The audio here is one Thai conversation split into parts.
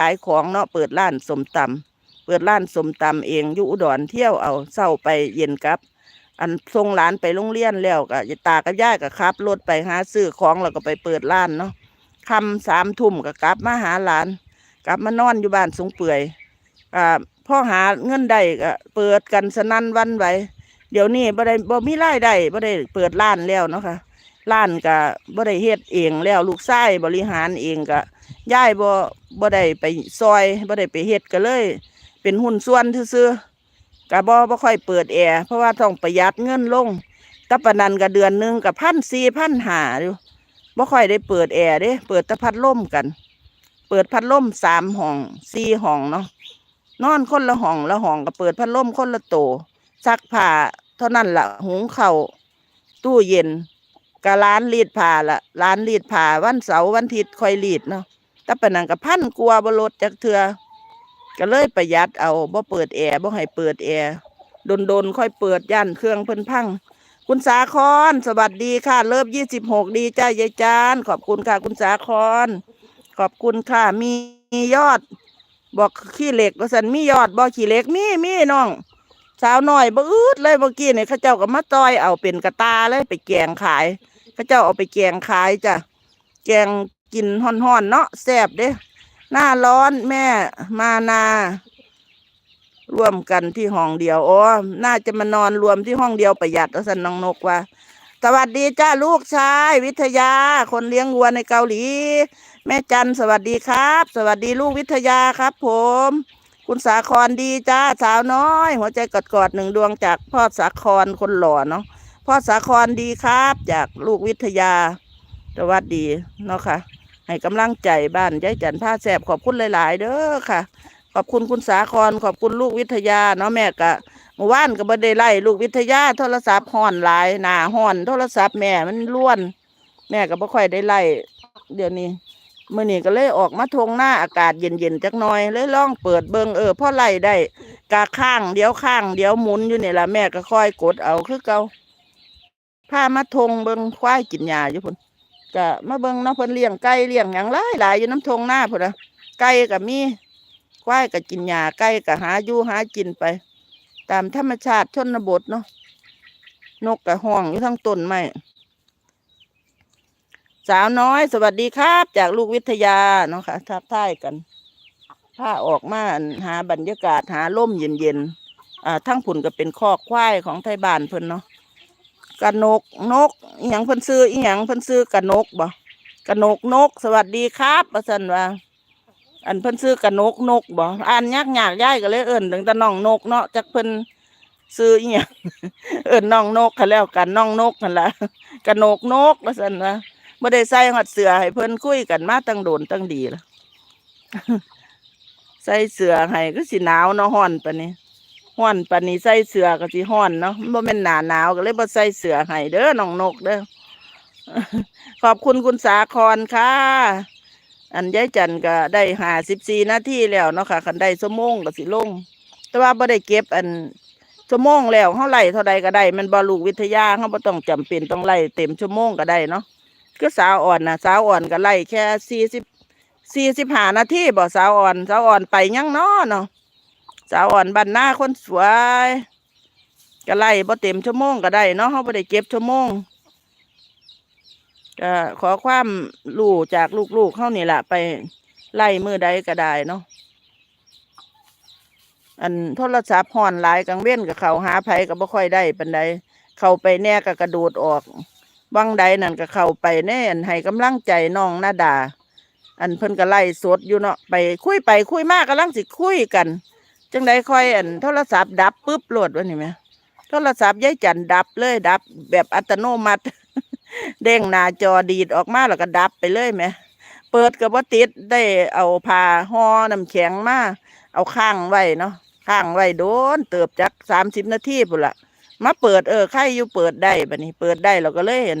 ขายของเนาะเปิดร้านสมตำเปิดร้านสมตำเองอยู่อุดรเที่ยวเอาเศร้าไปเย็นกลับ อันส่งหลานไปโรงเรียนแล้วก็ตากับยายก็ขับรถไปหาซื้อของแล้วก็ไปเปิดร้านเนาะคำสามทุ่มก็กลับมาหาหลาน กลับมานอนอยู่บ้านสงเปื่อยอ่าพ่อหาเงินได้ก็เปิดกันสนั่นวันไหวเดี๋ยวนี้บ่ได้บ่มีรายได้บ่ได้เปิดร้านแล้วเนาะค่ะร้านก็บ่ได้เฮ็ดเองแล้วลูกชายบริหารเองก็ยายบ่บ่ได้ไปซอยบ่ได้ไปเฮ็ดก็เลย เป็นหุ้นส่วนซื่อๆก็บ่บ่ค่อยเปิดแอร์เพราะว่าต้องประหยัดเงินลงตะปนันก็เดือนหนึงก็พันสี่พันหาอยู่บ่ค่อยได้เปิดแอร์เด้เปิดต่พัดลมกัน เปิดพัดลมสามห้องสี่ห้องเนาะนอนคนละห้องละห้องก็เปิดพัดลมคนละโตซักผ้าเท่านั้นละหุงข้าวตู้เย็นกะร้านรีดผ้าละร้านรีดผ้าวันเสาร์วันอาทิตย์ค่อยรีดเนาะ แต่ปานนันก็พันกลัวบรถจักเทือก็เลยประหยัดเอาบ่เปิดแอร์บ่ให้เปิดแอร์โดนๆค่อยเปิดย่านเครื่องเพิ่นพัง คุณสาครสวัสดีค่ะเลิฟยี่สิบหกดีจ้ายายจานขอบคุณค่ะ คุณสาครขอบคุณค่ะ มียอด บอกขี้เหล็กว่าสันมียอดบอกขี้เหล็กมีมีน้อง สาวหน้อยบ่อืดเลยเมื่อกี้เนี่ยเขาเจ้าก็มาต้อยเอาเป็นกระตาเลยไปแกงขายเขาเจ้าเอาไปแกงขายจ้ะแกง กินห่อนๆเนาะแซ่บเด้หน้าร้อนแม่มานา ร่วมกันที่ห้องเดียวอ๋อน่าจะมานอนรวมที่ห้องเดียวประหยัดว่าสันน้องนกว่า สวัสดีจ้าลูกชาย วิทยา คนเลี้ยงวัวในเกาหลี แม่จันสวัสดีครับ สวัสดีลูกวิทยาครับ ผม คุณสาครดีจ้าสาวน้อย หัวใจกอดกอดๆหนึ่งดวงจากพ่อสาครคนหล่อเนาะพ่อสาครดีครับ จากลูกวิทยาสวัสดีเนาะค่ะ ให้กำลังใจบ้านยายจันผ้าแสบขอบคุณหลาย ๆ เด้อค่ะ ขอบคุณคุณสาครขอบคุณลูกวิทยาเนาะแม่กะเมื่อวานก็บ่ได้ไล่ลูกวิทยาโทรศัพท์ห่อนหลายหนาห่อนโทรศัพท์แม่มันล้วน แม่ก็บ่ค่อยได้ไล่เดี๋ยวนี้มื่อนี้ก็เลยออกมาทงหน้าอากาศเย็นๆจักหน่อย เลยลองเปิดเบิงเออพ่อไล่ได้กาข้างเดี๋ยวข้างเดี๋ยวหมุนอยู่นี่ละแม่ก็ค่อยกดเอาคือเก่าพามาทงเบิงควายกินหญ้าอยู่พุ่น ก็มาเบิงเนาะเพิ่นเลี้ยงไก่เลี้ยงหยังหลายหลายอยู่น้ำทงหน้าพุ่นนะไก่ก็มีควายก็กินหญ้าไก่ก็หาอยู่หากินไป ตามธรรมชาติชนบทเนาะนกก็ห้องอยู่ทั้งต้นไม้สาวน้อยสวัสดีครับ จากลูกวิทยาเนาะค่ะทักทายกันถ้าออกมาหาบรรยากาศหาล่มเย็นๆอ่าทั้งผุนก็เป็นคอกควายของไทยบ้านเพิ่นเนาะ กระนกนกอีหยังเพิ่นซื้ออีหยังเพิ่นซื้อกระนกบ่กระนกนก สวัสดีครับว่าซั่นว่า อันเพิ่นซื้อกระนกนกบ่อ่านยากยากย่ายก็เลยเอิ้นถึงแต่น้องนกเนาะจักเพิ่นซื้ออีหยังเอิ้นน้องนกเขาแล้วกันน้องนกนั่นล่ะกระนกนกว่าซั่นว่าบ่ได้ใส่หอดเสือให้เพิ่นคุยกันมาตั้งโดนตั้งดีละใส่เสือให้ก็สิหนาวเนาะฮ้อนปาน นี้อนปานนี้ใส่เสือก็สิฮ้อนเนาะมันบ่แม่นหนาหนาวก็เลยบ่ใส่เสือให้เด้อน้องนกเด้อขอบคุณคุณสาครค่ะ อันยายจันก็ได้หาสิบสี่นาทีแล้วเนาะค่ะคันได้ชั่วโมงก็สิลง แต่ว่าบ่ได้เก็บอันชั่วโมงแล้วเฮาไล่เท่าใดก็ได้ มันบ่ลูกวิทยาเฮาบ่ต้องจำเป็นต้องไล่เต็มชั่วโมงก็ได้เนาะก็สาวอ่อนนะสาวอ่อนก็ไล่แค่สี่สิบสี่สิบห้านาทีบอกสาวอ่อน สาวอ่อนไปยังน้อเนาะ สาวอ่อนบ้านหน้าคนสวยก็ไล่บ่เต็มชั่วโมงก็ได้เนาะเขาบ่ได้เก็บชั่วโมงก็ขอความรู้จากลูกๆเขานี่แหละไปไล่มือใดก็ได้เนาะอันโทรศัพท์ห่อนหลายกังเว้นกับเขาหาไผก็บ่ค่อยได้ปันใดเข้าไปแน่ก็กระโดดออกวังใดนั่นก็เข้าไปแน่อันให้กำลังใจน้องหน้าดา อันเพิ่นก็ไล่สดอยู่เนาะไปคุยไปคุยมากกำลังสิคุยกัน จังใดค่อยอันโทรศัพท์ดับปุ๊บโหลดวะนี่ไหมโทรศัพท์ยายจันดับเลยดับ แบบอัตโนมัติ เด้งหน้าจอดีดออกมาแล้วก็ดับไปเลยไหมเปิดกับว่าติดได้เอาผ้าห่อน้ำแข็งมาเอาข้างไว้เนาะข้างไว้โดน เติบจักสามสิบนาทีพุ่นละมาเปิดเออใครอยู่เปิดได้บัดนี้ เปิดได้เราก็เลยเห็น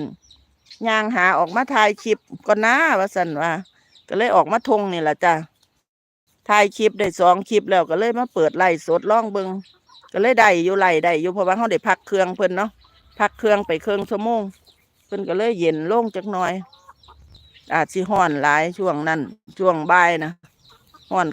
ย่างหาออกมาถ่ายคลิปก็น่าว่าสันว่า ก็เลยออกมาทงนี่แหละจ้ะ ถ่ายคลิปได้สองคลิปแล้วก็เลยมาเปิดไล่สดล่องเบิงก็เลยได้อยู่ไล่ได้อยู่เพราะว่าเขาได้พักเครื่องเพิ่นเนาะพักเครื่องไปเครื่องชั่วโมงเพิ่นก็เลยเย็นโล่งจักหน่อย อาจสิห้อนหลายช่วงนั้นช่วงบ่ายนะห้อน